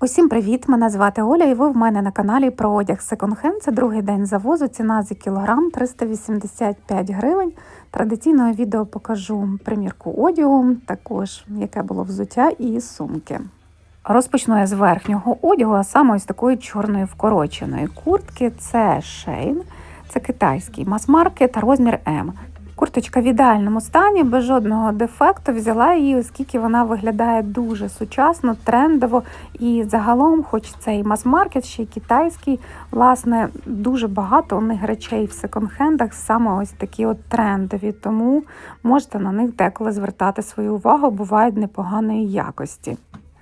Усім привіт! Мене звати Оля, і ви в мене на каналі про одяг секонд-хенд. Це другий день завозу. Ціна за кілограм 385 гривень. Традиційного відео покажу примірку одягу, також яке було взуття і сумки. Розпочну я з верхнього одягу, а саме ось такої чорної вкороченої куртки. Це шейн, це китайський мас-маркет, розмір М. Курточка в ідеальному стані, без жодного дефекту. Взяла її, оскільки вона виглядає дуже сучасно, трендово. І загалом, хоч це і мас-маркет, ще й китайський, власне, дуже багато у них речей в секонд-хендах, саме ось такі от трендові. Тому можете на них деколи звертати свою увагу, бувають непоганої якості.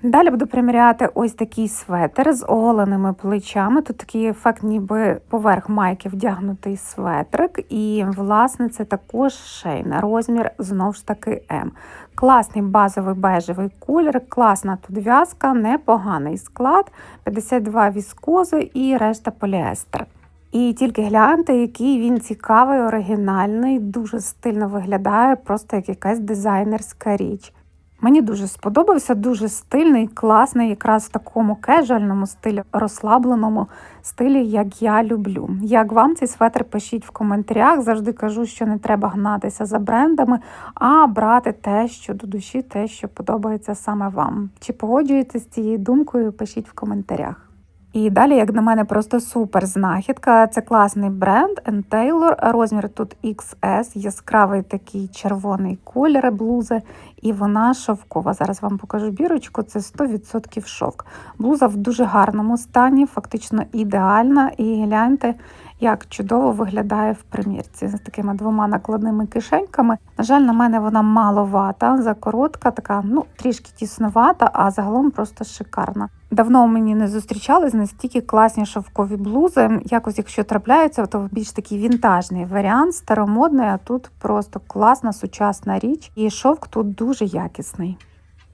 Далі буду приміряти ось такий светр з оголеними плечами. Тут такий ефект, ніби поверх майки вдягнутий светрик. І, власне, це також шейна. Розмір знову ж таки М. Класний базовий бежевий колір, класна тут в'язка, непоганий склад, 52 віскози і решта поліестер. І тільки гляньте, який він цікавий, оригінальний, дуже стильно виглядає, просто як якась дизайнерська річ. Мені дуже сподобався, дуже стильний, класний, якраз в такому кежуальному стилі, розслабленому стилі, як я люблю. Як вам цей светр пишіть в коментарях. Завжди кажу, що не треба гнатися за брендами, а брати те, що до душі, те, що подобається саме вам. Чи погоджуєтесь з цією думкою? Пишіть в коментарях. І далі, як на мене, просто супер знахідка. Це класний бренд Taylor, Розмір тут XS, яскравий такий червоний колір блузи, і вона шовкова. Зараз вам покажу бірочку, це 100% шовк. Блуза в дуже гарному стані, фактично ідеальна. І гляньте, як чудово виглядає в примірці з такими двома накладними кишеньками. На жаль, на мене вона маловата, закоротка, така, ну, трішки тіснувата, а загалом просто шикарна. Давно мені не зустрічались настільки класні шовкові блузи. Якось, якщо трапляються, то більш такий вінтажний варіант, старомодний, а тут просто класна сучасна річ, і шовк тут дуже якісний.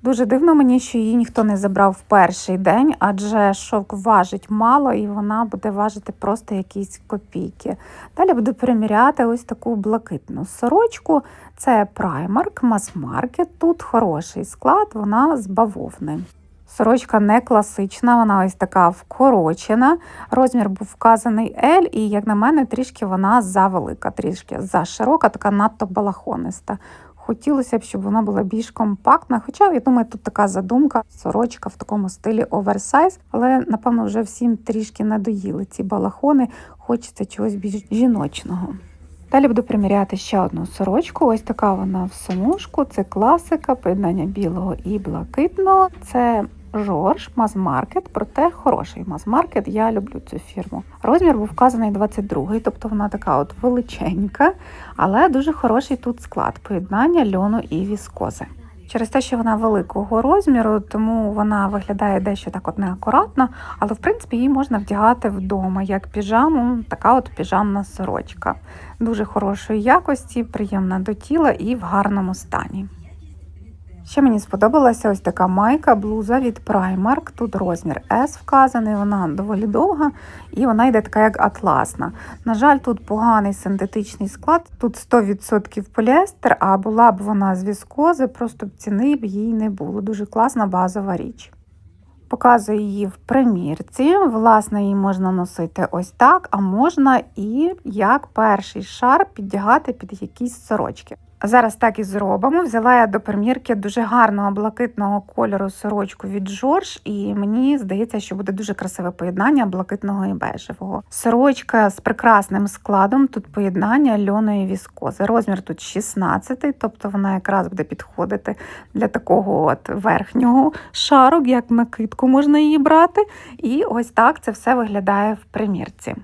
Дуже дивно мені, що її ніхто не забрав в перший день, адже шовк важить мало і вона буде важити просто якісь копійки. Далі буду переміряти ось таку блакитну сорочку. Це Primark, мас-маркет. Тут хороший склад, вона з бавовни. Сорочка не класична, вона ось така вкорочена. Розмір був вказаний L, і, як на мене, трішки вона завелика, трішки заширока, така надто балахониста. Хотілося б, щоб вона була більш компактна. Хоча, я думаю, тут така задумка, сорочка в такому стилі оверсайз, але, напевно, вже всім трішки надоїли ці балахони, хочеться чогось більш жіночного. Далі буду приміряти ще одну сорочку. Ось така вона в сумушку. Це класика, поєднання білого і блакитного. Це Жорж маз-маркет, проте хороший маз-маркет. Я люблю цю фірму. Розмір був вказаний 22-й, тобто вона така от величенька, але дуже хороший тут склад поєднання льону і віскози. Через те, що вона великого розміру, тому вона виглядає дещо так от неакуратно, але в принципі її можна вдягати вдома як піжаму, така от піжамна сорочка. Дуже хорошої якості, приємна до тіла і в гарному стані. Ще мені сподобалася ось така майка, блуза від Primark. Тут розмір S вказаний, вона доволі довга і вона йде така, як атласна. На жаль, тут поганий синтетичний склад, тут 100% поліестер, а була б вона з віскози, просто б ціни б їй не було. Дуже класна базова річ. Показую її в примірці. Власне, її можна носити ось так, а можна і як перший шар піддягати під якісь сорочки. Зараз так і зробимо. Взяла я до примірки дуже гарного блакитного кольору сорочку від Жорж, і мені здається, що буде дуже красиве поєднання блакитного і бежевого. Сорочка з прекрасним складом, тут поєднання льоної віскози. Розмір тут 16, тобто вона якраз буде підходити для такого от верхнього шару, як накидку можна її брати. І ось так це все виглядає в примірці.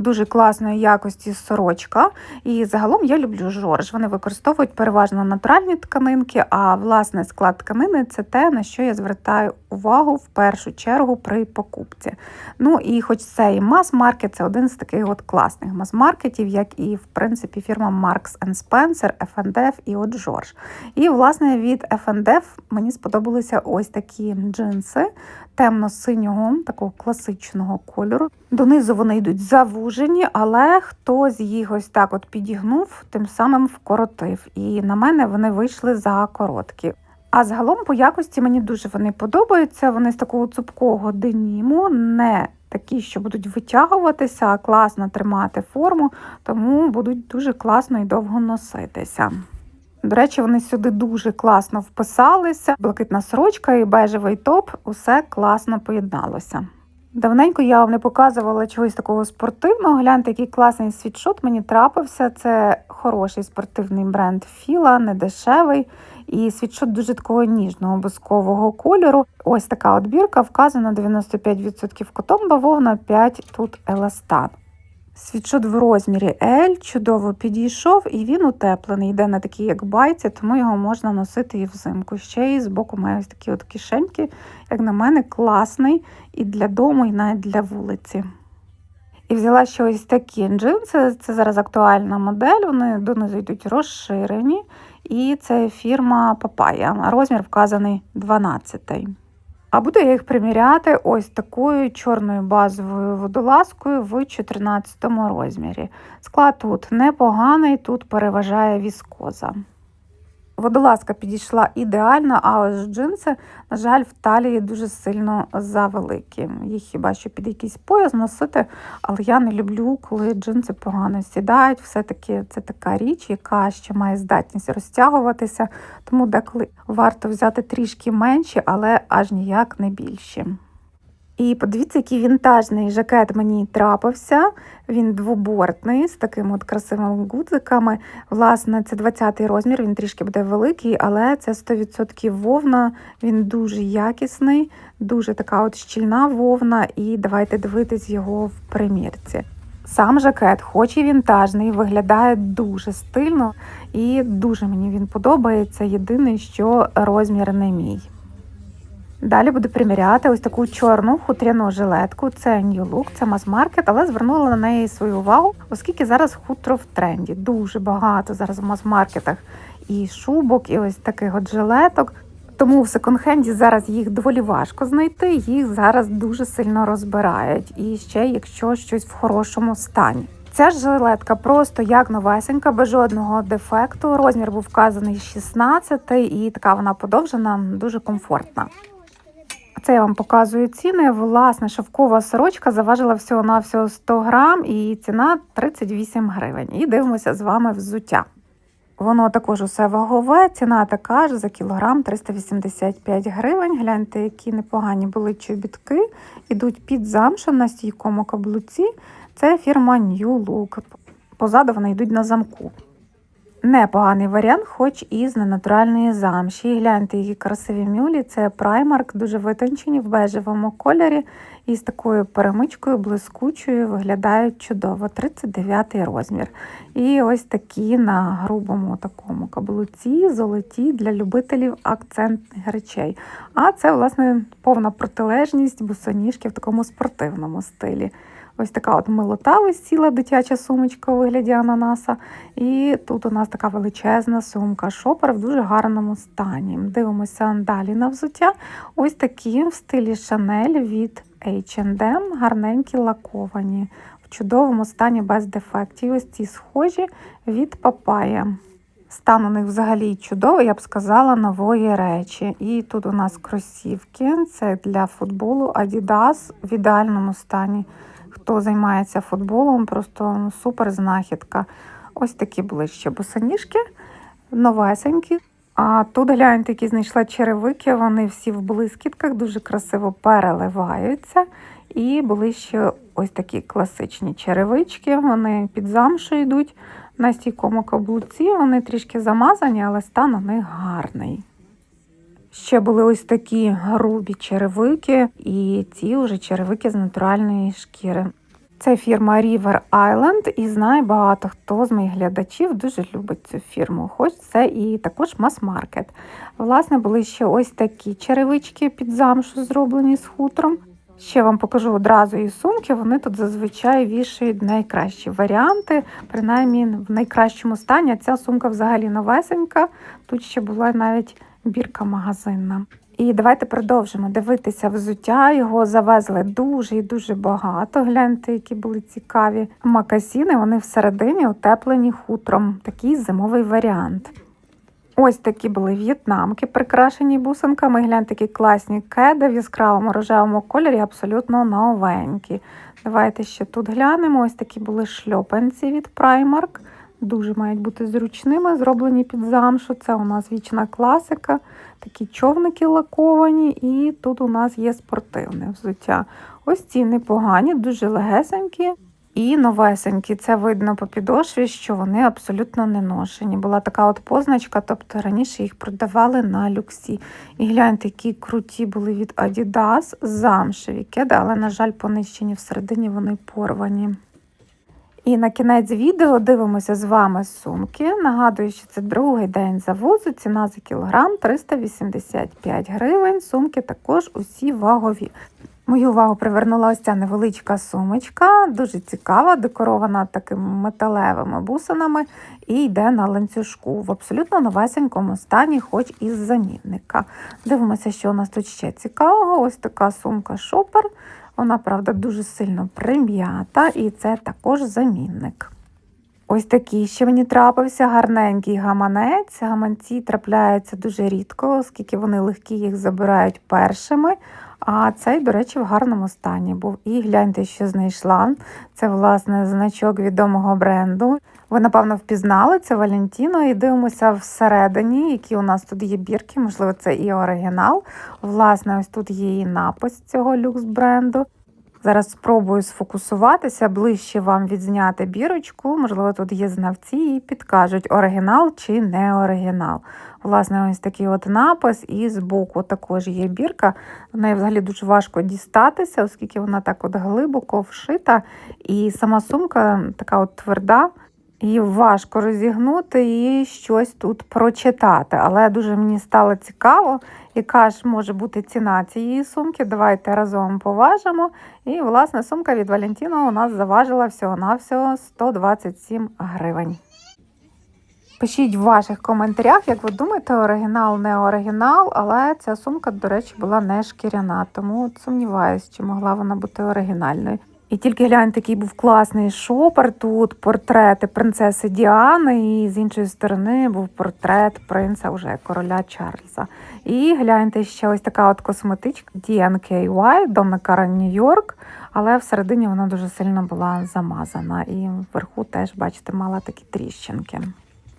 Дуже класної якості сорочка. І загалом я люблю жорж. Вони використовують переважно натуральні тканинки, а власне склад тканини це те, на що я звертаю увагу в першу чергу при покупці. Ну і хоч це і мас-маркет, це один з таких от класних мас-маркетів, як і в принципі фірма Marks Spencer, F&F і от Жорж. І власне від F&F мені сподобалися ось такі джинси темно-синього, такого класичного кольору. Донизу вони йдуть завужені, але хтось їх ось так от підігнув, тим самим вкоротив. І на мене вони вийшли за короткі. А загалом по якості мені дуже вони подобаються. Вони з такого цупкого деніму, не такі, що будуть витягуватися, а класно тримати форму, тому будуть дуже класно і довго носитися. До речі, вони сюди дуже класно вписалися. Блакитна сорочка і бежевий топ усе класно поєдналося. Давненько я вам не показувала чогось такого спортивного. Гляньте, який класний світшот мені трапився. Це хороший спортивний бренд Філа, недешевий. І світшот дуже такого ніжного бускового кольору. Ось така отбірка, вказана 95% котон, бавовна 5 тут еластан. Світшот в розмірі L чудово підійшов і він утеплений. Йде на такій, як байці, тому його можна носити і взимку. Ще й збоку має ось такі от кишеньки, як на мене, класний і для дому, і навіть для вулиці. І взяла ще ось такі джинси. Це зараз актуальна модель, вони донизу йдуть розширені. І це фірма Папая. Розмір вказаний 12. А буду я їх приміряти ось такою чорною базовою водолазкою в 14 розмірі. Склад тут непоганий, тут переважає віскоза. Водолазка підійшла ідеально, а ось джинси, на жаль, в талії дуже сильно завеликі. Їх хіба що під якийсь пояс носити, але я не люблю, коли джинси погано сідають. Все-таки це така річ, яка ще має здатність розтягуватися, тому деколи варто взяти трішки менші, але аж ніяк не більші. І подивіться, який вінтажний жакет мені трапився. Він двобортний, з такими от красивими гудзиками. Власне, це 20-й розмір, він трішки буде великий, але це 100% вовна, він дуже якісний, дуже така от щільна вовна, і давайте дивитись його в примірці. Сам жакет, хоч і вінтажний, виглядає дуже стильно і дуже мені він подобається. Єдине, що розмір не мій. Далі буду приміряти ось таку чорну хутряну жилетку. Це New Look, це мас-маркет, але звернула на неї свою увагу, оскільки зараз хутро в тренді. Дуже багато зараз в мас-маркетах і шубок, і ось таких от жилеток. Тому в секонд-хенді зараз їх доволі важко знайти, їх зараз дуже сильно розбирають. І ще якщо щось в хорошому стані. Ця жилетка просто як новесенька, без жодного дефекту. Розмір був вказаний 16 і така вона подовжена, дуже комфортна. Це я вам показую ціни. Власне, шовкова сорочка заважила всього-навсього 100 грам і ціна 38 гривень. І дивимося з вами взуття. Воно також усе вагове, ціна така ж за кілограм 385 гривень. Гляньте, які непогані були чобітки. Ідуть під замшу на стійкому каблуці. Це фірма New Look. Позаду вони йдуть на замку. Непоганий варіант, хоч і з ненатуральної замші. І гляньте, які красиві мюлі. Це праймарк, дуже витончені в бежевому кольорі. І з такою перемичкою блискучою виглядають чудово. 39 розмір. І ось такі на грубому такому каблуці, золоті для любителів акцентних речей. А це, власне, повна протилежність босоніжки в такому спортивному стилі. Ось така от милота висіла дитяча сумочка у вигляді ананаса. І тут у нас така величезна сумка. Шопер в дуже гарному стані. Дивимося далі на взуття. Ось такі в стилі Chanel від H&M, гарненькі лаковані, в чудовому стані без дефектів. Ось ці схожі від Папая. Стан у них взагалі чудовий, я б сказала, нової речі. І тут у нас кросівки, це для футболу Adidas в ідеальному стані хто займається футболом, просто супер знахідка. Ось такі ближче босоніжки, новесенькі. А тут гляньте, які знайшла черевики, вони всі в блискітках, дуже красиво переливаються. І були ще ось такі класичні черевички, вони під замшу йдуть на стійкому каблуці, вони трішки замазані, але стан у них гарний. Ще були ось такі грубі черевики, і ці вже черевики з натуральної шкіри. Це фірма River Island, і знає багато хто з моїх глядачів дуже любить цю фірму. Хоч це і також мас-маркет. Власне, були ще ось такі черевички під замшу, зроблені з хутром. Ще вам покажу одразу і сумки. Вони тут зазвичай вішають найкращі варіанти, принаймні в найкращому стані. Ця сумка взагалі новесенька. Тут ще була навіть бірка магазинна. І давайте продовжимо дивитися взуття. Його завезли дуже і дуже багато. Гляньте, які були цікаві макасіни. Вони всередині утеплені хутром. Такий зимовий варіант. Ось такі були в'єтнамки, прикрашені бусинками. Гляньте, такі класні кеди в яскравому рожевому кольорі, абсолютно новенькі. Давайте ще тут глянемо. Ось такі були шльопанці від Primark. Дуже мають бути зручними, зроблені під замшу. Це у нас вічна класика. Такі човники лаковані, і тут у нас є спортивне взуття. Ось ці непогані, дуже легесенькі. І новесенькі, це видно по підошві, що вони абсолютно не ношені. Була така от позначка, тобто раніше їх продавали на люксі. І гляньте, які круті були від Adidas, замшеві кеди, але, на жаль, понищені всередині вони порвані. І на кінець відео дивимося з вами сумки. Нагадую, що це другий день завозу, ціна за кілограм 385 гривень. Сумки також усі вагові. Мою увагу привернула ось ця невеличка сумочка, дуже цікава, декорована такими металевими бусинами і йде на ланцюжку в абсолютно новесенькому стані, хоч із замінника. Дивимося, що у нас тут ще цікавого. Ось така сумка шопер. Вона, правда, дуже сильно прим'ята, і це також замінник. Ось такий ще мені трапився гарненький гаманець. Гаманці трапляються дуже рідко, оскільки вони легкі, їх забирають першими. А цей, до речі, в гарному стані був. І гляньте, що знайшла. Це, власне, значок відомого бренду. Ви, напевно, впізнали це Валентіно і дивимося всередині, які у нас тут є бірки. Можливо, це і оригінал. Власне, ось тут є і напис цього люкс бренду. Зараз спробую сфокусуватися, ближче вам відзняти бірочку. Можливо, тут є знавці і підкажуть, оригінал чи не оригінал. Власне, ось такий от напис, і збоку також є бірка. В неї взагалі дуже важко дістатися, оскільки вона так от глибоко вшита. І сама сумка така от тверда. Її важко розігнути і щось тут прочитати. Але дуже мені стало цікаво, яка ж може бути ціна цієї сумки. Давайте разом поважимо. І, власне, сумка від Валентіно у нас заважила всього-навсього 127 гривень. Пишіть в ваших коментарях, як ви думаєте, оригінал, не оригінал, але ця сумка, до речі, була не шкіряна, тому от сумніваюсь, чи могла вона бути оригінальною. І тільки глянь, такий був класний шопер. Тут портрети принцеси Діани, і з іншої сторони був портрет принца вже короля Чарльза. І гляньте ще ось така от косметичка DNKY, Донна Карен Нью-Йорк, але всередині вона дуже сильно була замазана. І вверху теж, бачите, мала такі тріщинки.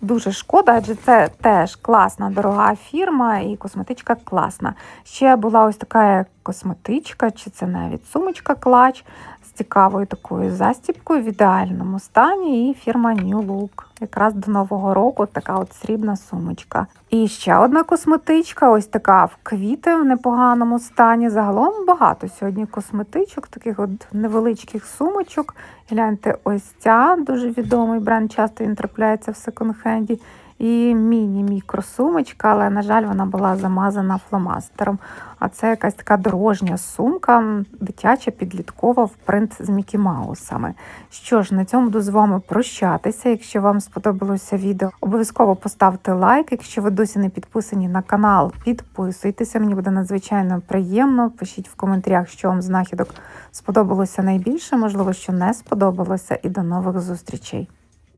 Дуже шкода, адже це теж класна дорога фірма і косметичка класна. Ще була ось така косметичка, чи це навіть сумочка клач з цікавою такою застіпкою в ідеальному стані. І фірма New Look. Якраз до Нового року така от срібна сумочка. І ще одна косметичка, ось така в квіти в непоганому стані. Загалом багато сьогодні косметичок, таких от невеличких сумочок. Гляньте, ось ця дуже відомий бренд, часто він трапляється в секонд-хенді. І міні-мікросумочка, але, на жаль, вона була замазана фломастером. А це якась така дорожня сумка, дитяча, підліткова в принт з Мікі Маусами. Що ж, на цьому буду з вами прощатися. Якщо вам сподобалося відео, обов'язково поставте лайк. Якщо ви досі не підписані на канал, підписуйтеся. Мені буде надзвичайно приємно. Пишіть в коментарях, що вам знахідок сподобалося найбільше, можливо, що не сподобалося. І до нових зустрічей.